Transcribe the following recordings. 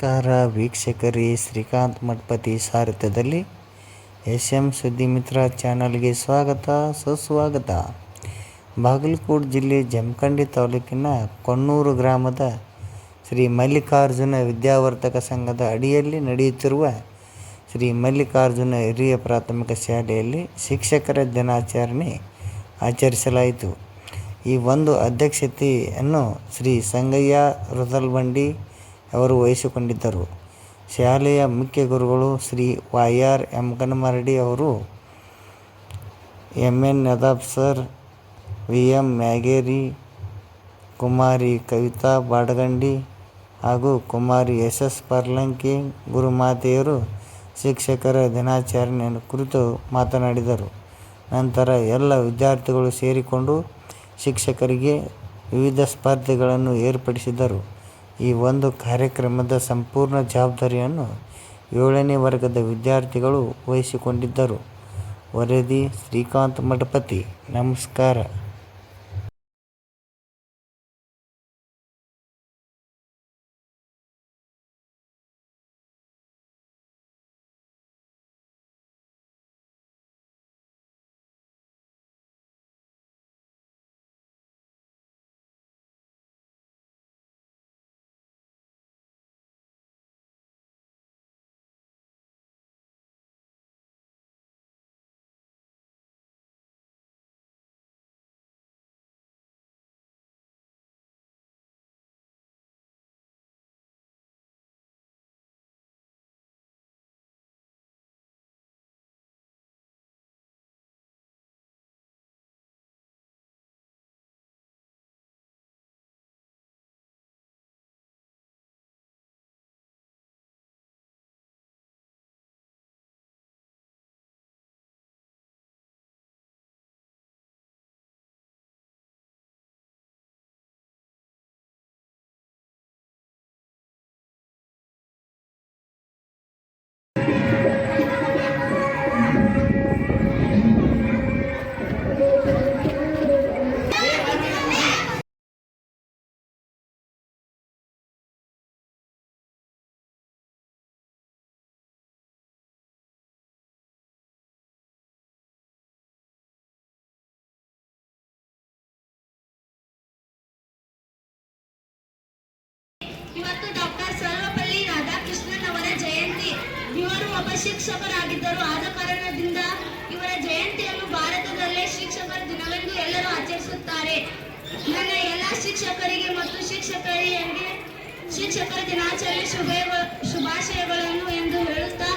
ನಮಸ್ಕಾರ ವೀಕ್ಷಕರಿ, ಶ್ರೀಕಾಂತ್ ಮಠಪತಿ ಸಾರಥ್ಯದಲ್ಲಿ ಎಸ್ ಎಂ ಸುದ್ದಿಮಿತ್ರ ಚಾನಲ್ಗೆ ಸ್ವಾಗತ, ಸುಸ್ವಾಗತ. ಬಾಗಲಕೋಟೆ ಜಿಲ್ಲೆ ಜಮಖಂಡಿ ತಾಲೂಕಿನ ಕೊಣ್ಣೂರು ಗ್ರಾಮದ ಶ್ರೀ ಮಲ್ಲಿಕಾರ್ಜುನ ವಿದ್ಯಾವರ್ಧಕ ಸಂಘದ ಅಡಿಯಲ್ಲಿ ನಡೆಯುತ್ತಿರುವ ಶ್ರೀ ಮಲ್ಲಿಕಾರ್ಜುನ ಹಿರಿಯ ಪ್ರಾಥಮಿಕ ಶಾಲೆಯಲ್ಲಿ ಶಿಕ್ಷಕರ ದಿನಾಚರಣೆ ಆಚರಿಸಲಾಯಿತು. ಈ ಒಂದು ಅಧ್ಯಕ್ಷತೆಯನ್ನು ಶ್ರೀ ಸಂಗಯ್ಯ ರುದಲ್ಬಂಡಿ ಅವರು ವಹಿಸಿಕೊಂಡಿದ್ದರು. ಶಾಲೆಯ ಮುಖ್ಯ ಗುರುಗಳು ಶ್ರೀ ವೈ ಆರ್ ಯಮಕನಮರಡಿ ಅವರು M N. Nadab sir, V. M. Myageri, Kumari Kavitha Badagandi ಹಾಗೂ ಕುಮಾರಿ ಎಸ್. ಎಸ್. ಪರ್ಲಂಕಿ ಗುರುಮಾತೆಯರು ಶಿಕ್ಷಕರ ದಿನಾಚರಣೆಯನ್ನು ಕುರಿತು ಮಾತನಾಡಿದರು. ನಂತರ ಎಲ್ಲ ವಿದ್ಯಾರ್ಥಿಗಳು ಸೇರಿಕೊಂಡು ಶಿಕ್ಷಕರಿಗೆ ವಿವಿಧ ಸ್ಪರ್ಧೆಗಳನ್ನು ಏರ್ಪಡಿಸಿದರು. ಈ ಒಂದು ಕಾರ್ಯಕ್ರಮದ ಸಂಪೂರ್ಣ ಜವಾಬ್ದಾರಿಯನ್ನು ಏಳನೇ ವರ್ಗದ ವಿದ್ಯಾರ್ಥಿಗಳು ವಹಿಸಿಕೊಂಡಿದ್ದರು. ವರದಿ ಶ್ರೀಕಾಂತ್ ಮಠಪತಿ. ನಮಸ್ಕಾರ. ಶಿಕ್ಷಕರಾಗಿದ್ದರು. ಆದ ಕಾರಣದಿಂದ ಇವರ ಜಯಂತಿಯನ್ನು ಭಾರತದಲ್ಲೇ ಶಿಕ್ಷಕರ ದಿನವೆಂದು ಎಲ್ಲರೂ ಆಚರಿಸುತ್ತಾರೆ. ನನ್ನ ಎಲ್ಲ ಶಿಕ್ಷಕರಿಗೆ ಮತ್ತು ಶಿಕ್ಷಕರಿಗೆ ಶಿಕ್ಷಕರ ದಿನಾಚರಣೆ ಶುಭ ಶುಭಾಶಯಗಳನ್ನು ಎಂದು ಹೇಳುತ್ತಾ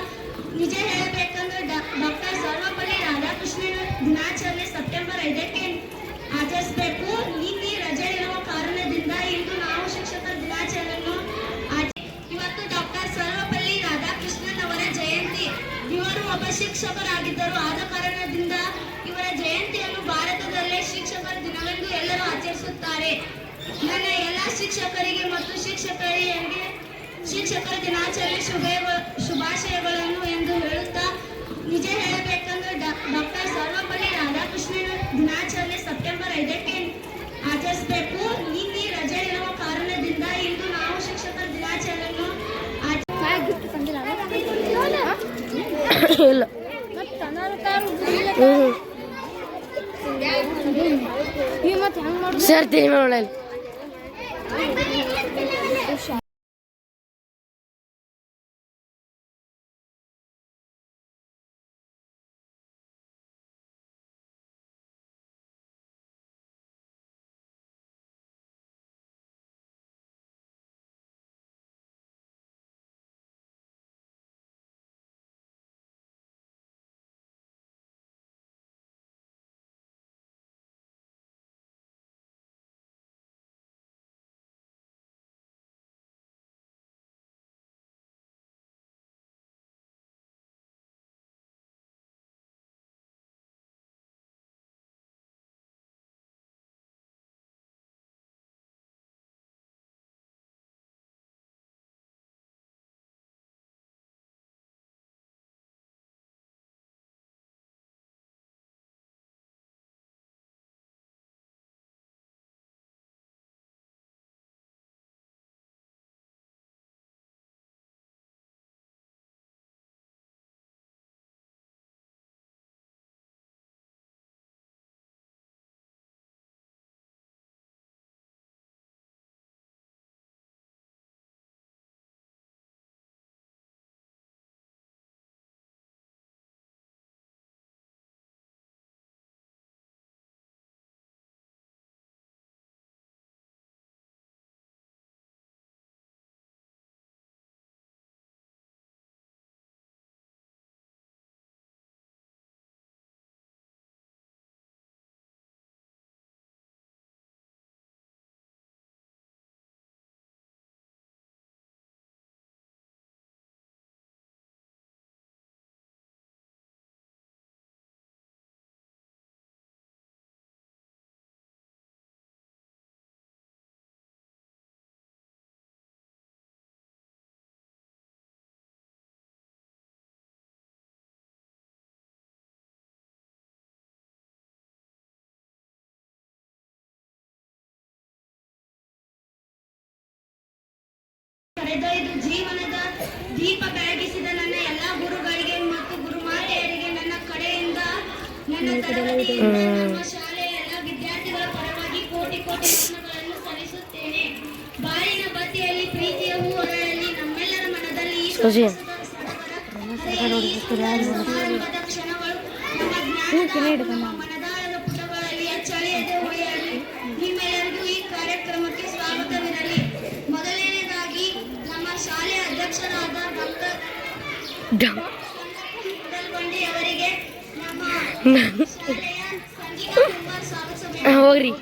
ನಿಜ ಹೇಳಬೇಕಂದ್ರೆ ಡಾಕ್ಟರ್ ಸರ್ವಪಲ್ಲಿ ರಾಧಾಕೃಷ್ಣನ ದಿನಾಚರಣೆ ಸೆಪ್ಟೆಂಬರ್ ಐದಕ್ಕೆ ಆಚರಿಸಬೇಕು. ಜಯಂತಿಯನ್ನು ಭಾರತದಲ್ಲೇ ಶಿಕ್ಷಕರ ದಿನವೆಂದು ಎಲ್ಲರೂ ಆಚರಿಸುತ್ತಾರೆ. ನನ್ನ ಎಲ್ಲ ಶಿಕ್ಷಕರಿಗೆ ಮತ್ತು ಶಿಕ್ಷಕರಿಗೆ ಶಿಕ್ಷಕರ ದಿನಾಚರಣೆ ಶುಭ ಶುಭಾಶಯಗಳನ್ನು ಎಂದು ಹೇಳುತ್ತಾ ನಿಜ ಹೇಳಬೇಕಂದ್ರೆ ಡಾಕ್ಟರ್ ಸರ್ವಪಲ್ಲಿ ರಾಧಾಕೃಷ್ಣನ ದಿನಾಚರಣೆ ಸೆಪ್ಟೆಂಬರ್ ಐದಕ್ಕೆ ಆಚರಿಸಬೇಕು. ನಿನ್ನೆ ರಜೆ ಇರುವ ಕಾರಣದಿಂದ ಇಂದು ನಾವು ಶಿಕ್ಷಕರ ದಿನಾಚರಣೆಯನ್ನು ಆಚ- ಇಲ್ಲ ಸರ್ ಕರೆದೊಯ್ದು ಜೀವನದ ದೀಪ ಬೆಳಗಿಸಿದ ನನ್ನ ಎಲ್ಲ ಗುರುಗಳಿಗೆ ಮತ್ತು ಗುರುಮಾತೆಯರಿಗೆ ನನ್ನ ಕಡೆಯಿಂದ ನನ್ನ ತರಗತಿಯಿಂದ ನಮ್ಮ ಶಾಲೆಯ ಎಲ್ಲ ವಿದ್ಯಾರ್ಥಿಗಳ ಪರವಾಗಿ ಕೋಟಿ ಕೋಟಿ ನಮನಗಳನ್ನು ಸಲ್ಲಿಸುತ್ತೇನೆ. ಬಾಳಿನ ಬತ್ತಿಯಲ್ಲಿ ಪ್ರೀತಿಯ ಹೂ ಅರಳಲಿ ನಮ್ಮೆಲ್ಲರ ಮನದಲ್ಲಿ ಈ ಕ್ಷಣಗಳು. ನಮ್ಮ ಜ್ಞಾನದ ಕೊಂಡಲ್ಗೊಂಡಿ ಅವರಿಗೆ ನಮ್ಮ ಶಾಲೆಯ ಸಂಗೀತ ಕುಮಾರ್ ಸ್ವಾಗತಿಸಬೇಕು ಹೋಗ್ರಿ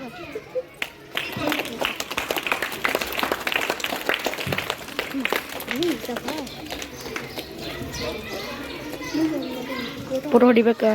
ಫೋಟೋ ಹೊಡಿಬೇಕಾ